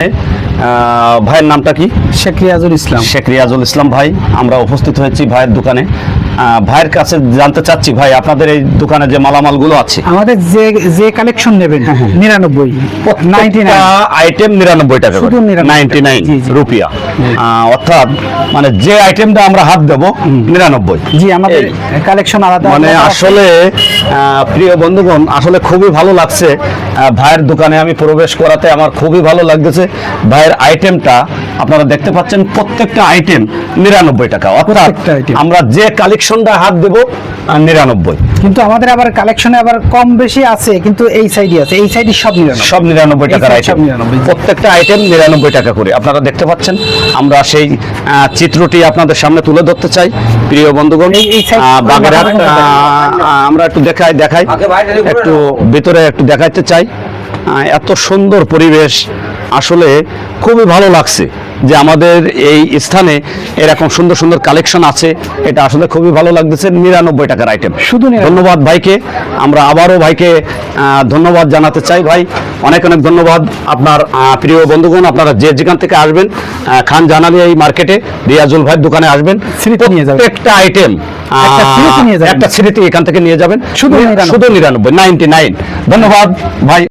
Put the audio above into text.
¿Eh? ভাইয়ের নামটা কি? শেখ রিয়াজুল ইসলাম। শেখ রিয়াজুল ইসলাম ভাই আমরা উপস্থিত হয়েছি ভাইয়ের দোকানে। ভাইয়ের কাছে জানতে চাচ্ছি ভাই আপনাদের এই দোকানে যে মালামালগুলো আছে। আমাদের যে যে কালেকশন নেবেন হ্যাঁ, নিরানব্বই আইটেম নিরানব্বই টাকা নাইনটি নাইন। রুপিয়া। অর্থাৎ মানে যে আইটেমটা আমরা হাত দেবো নিরানব্বই। জি আমাদের কালেকশন আলাদা মানে আসলে প্রিয় বন্ধুগণ আসলে খুবই ভালো লাগছে ভাইয়ের দোকানে আমি প্রবেশ করাতে আমার খুবই ভালো লাগতেছে। ভাইয়ের আইটেমটা আপনারা দেখতে পাচ্ছেন প্রত্যেকটা আইটেম নিরানব্বই টাকা। অর্থাৎ আমরা যে কালেকশনটা হাত দেব নিরানব্বই। কিন্তু আমাদের আবার কালেকশনে আবার কম বেশি আছে কিন্তু এই সাইডে আছে। এই সাইডে সব নিরানব্বই। সব নিরানব্বই টাকার আইটেম 99 প্রত্যেকটা আইটেম নিরানব্বই টাকা করে। আপনারা দেখতে পাচ্ছেন আমরা সেই চিত্রটি আপনাদের সামনে তুলে ধরতে চাই প্রিয় বন্ধুগণ। বাগেরহাট আমরা একটু দেখাই দেখাই। একটু ভিতরে একটু দেখাইতে চাই। এত সুন্দর পরিবেশ আসলে খুবই ভালো লাগছে যে আমাদের এই স্থানে এরকম সুন্দর সুন্দর কালেকশন আছে। এটা আসলে খুবই ভালো লাগতেছে নিরানব্বই টাকার আইটেম শুধু 99 ধন্যবাদ ভাইকে। আমরা আবারও ভাইকে ধন্যবাদ জানাতে চাই ভাই। অনেক অনেক ধন্যবাদ আপনার প্রিয় বন্ধুগণ আপনারা যে যেখান থেকে আসবেন খান জানালি এই মার্কেটে রিয়াজুল ভাইয়ের দোকানে আসবেন। প্রত্যেকটা আইটেম একটা স্মৃতি। একটা এখান থেকে নিয়ে যাবেন। শুধু 99 শুধু নিরানব্বই নাইনটি নাইন ধন্যবাদ ভাই।